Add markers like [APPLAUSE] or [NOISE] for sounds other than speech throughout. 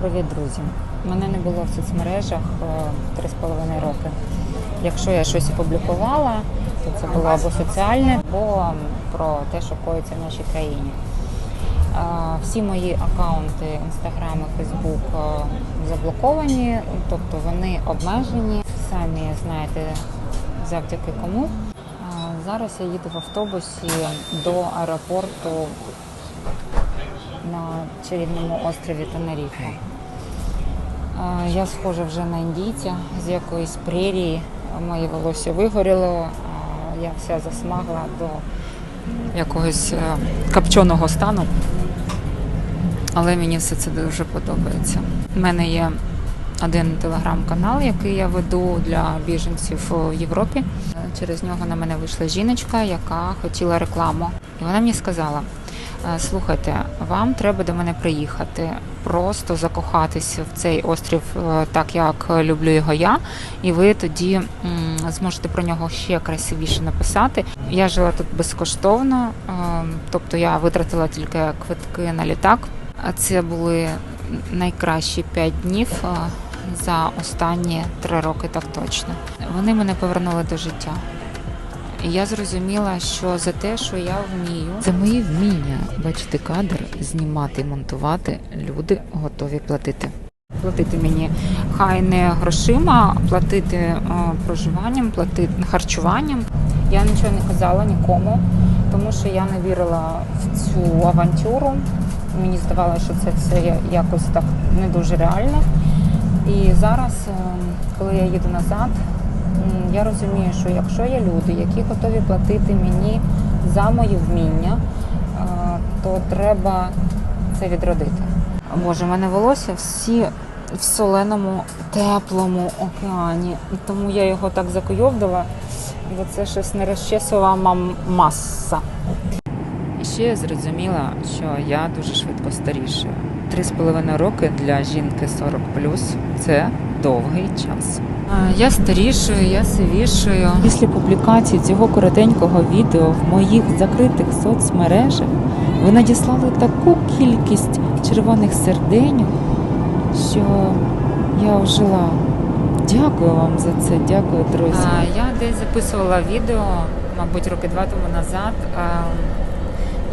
Привіт, друзі! Мене не було в соцмережах е, 3,5 роки. Якщо я щось опублікувала, то це було або соціальне, або про те, що коїться в нашій країні. Е, Всі мої акаунти Instagram і Facebook е, заблоковані, тобто вони обмежені. Самі знаєте завдяки кому. Е, Зараз я їду в автобусі до аеропорту на чарівному острові Тенеріфа. Е, Я схожа вже на індійця з якоїсь прерії. Моє волосся вигоріло, я вся засмагла до якогось е, копченого стану. Але мені все це дуже подобається. У мене є один телеграм-канал, який я веду для біженців у Європі. Через нього на мене вийшла жіночка, яка хотіла рекламу. І вона мені сказала: «Е, слухайте, вам треба до мене приїхати, просто закохатися в цей острів, е, так як люблю його я, і ви тоді зможете про нього ще красивіше написати. Я жила тут безкоштовно, е, тобто я витратила тільки квитки на літак. А це були найкращі п'ять днів е, за останні три роки, так точно. Вони мене повернули до життя. І я зрозуміла, що за те, що я вмію, За мої вміння бачити кадр, знімати, монтувати, люди готові платити. платити мені хай не грошима, а платити е, проживанням, платити харчуванням. Я нічого не казала нікому, тому що я не вірила в цю авантюру. Мені здавалося, що це все якось так не дуже реально. І зараз, е, коли я їду назад, я розумію, що якщо є люди, які готові платити мені за мої вміння, то треба це відродити. Боже, в мене волосся всі в соленому, теплому океані. І Тому я його так закуйовдила, бо це щось не розчесова мам- маса. І ще я зрозуміла, що я дуже швидко старішаю. Три з половиною роки для жінки 40 це довгий час. Я старішою, я сивішою. Після публікації цього коротенького відео в моїх закритих соцмережах ви надіслали таку кількість червоних серденьок, що я ожила. Дякую вам за це, дякую, друзі. Я десь записувала відео, мабуть, роки два тому назад, е,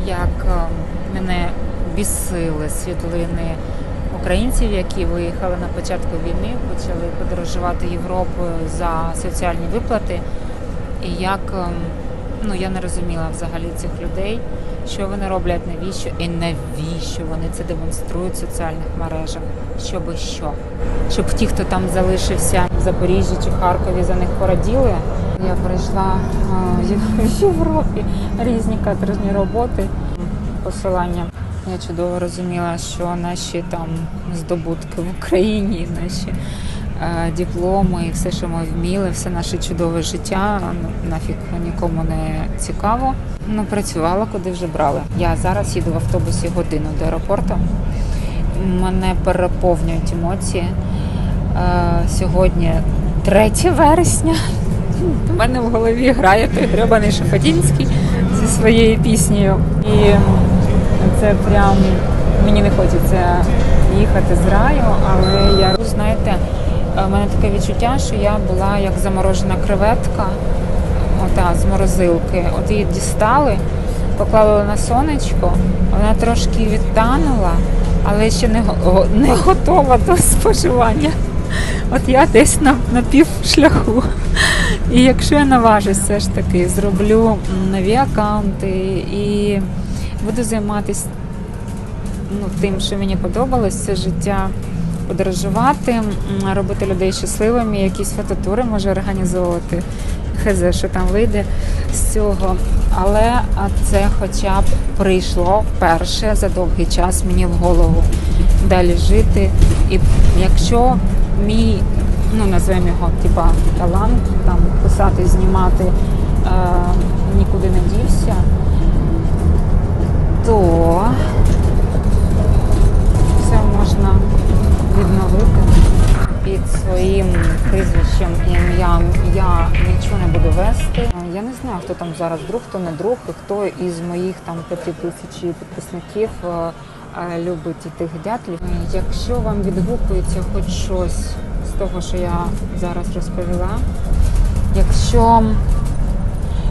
як е, мене бісили світлини українців, які виїхали на початку війни, почали подорожувати Європою за соціальні виплати. І як ем, ну я не розуміла взагалі цих людей, що вони роблять, навіщо і навіщо вони це демонструють в соціальних мережах. Щоби що? Щоб ті, хто там залишився в Запоріжжі чи Харкові, за них пораділи. Я пройшла е, [LAUGHS] в Європі різні каторжні роботи, посилання. Я чудово розуміла, що наші там здобутки в Україні, наші е, дипломи і все, що ми вміли, все наше чудове життя ну, нафіг нікому не цікаво. Ну, працювала, куди вже брали. Я зараз їду в автобусі годину до аеропорту. Мене переповнюють емоції. Е, сьогодні 3 вересня. У мене в голові грає той гребаний Шафатінський зі своєю піснею. І це прям мені не хочеться їхати з раю, але я знаєте, в мене таке відчуття, що я була як заморожена креветка, ота з морозилки. От її дістали, поклали на сонечко, вона трошки відтанула, але ще не, не готова до споживання. От я десь на, на півшляху. І якщо я наважусь все ж таки, зроблю нові аккаунти і буду займатися ну, тим, що мені подобалось, це життя подорожувати, робити людей щасливими, якісь фототури може організовувати. Хз, що там вийде з цього. Але це хоча б прийшло вперше за довгий час мені в голову далі жити. І якщо мій, ну назвемо його, типа талант, там писати, знімати е, нікуди не дівся, то це можна відновити під своїм прізвищем і ім'ям. Я нічого не буду вести. Я не знаю, хто там зараз друг, хто не друг, і хто із моїх там п'яти тисяч підписників е, е, любить тих дятлів. Якщо вам відгукується хоч щось з того, що я зараз розповіла, якщо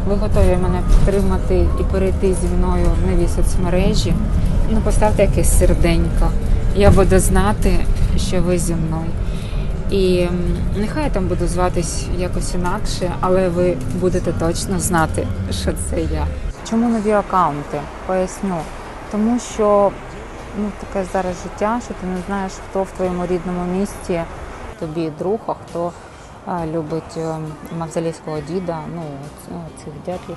ви готові мене підтримати і перейти зі мною в нові соцмережі, ну поставте якесь серденько. Я буду знати, що ви зі мною. І нехай я там буду зватись якось інакше, але ви будете точно знати, що це я. Чому нові аккаунти? Поясню. Тому що ну, таке зараз життя, що ти не знаєш, хто в твоєму рідному місті тобі друг, а хто любить е, мавзолейського діда, ну, ну, цих дятлів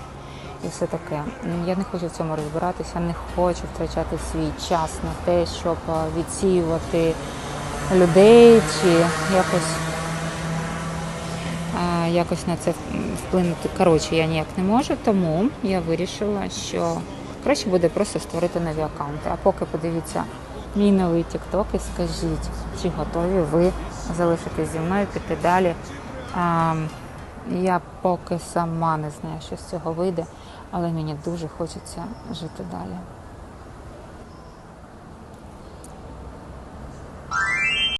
і все таке. Я не хочу в цьому розбиратися, не хочу втрачати свій час на те, щоб е, відсіювати людей чи якось, якось на це вплинути. Коротше, я ніяк не можу, тому я вирішила, що краще буде просто створити нові аккаунти. А поки подивіться мій новий TikTok і скажіть, чи готові ви залишитись зі мною, піти далі. Я поки сама не знаю, що з цього вийде, але мені дуже хочеться жити далі.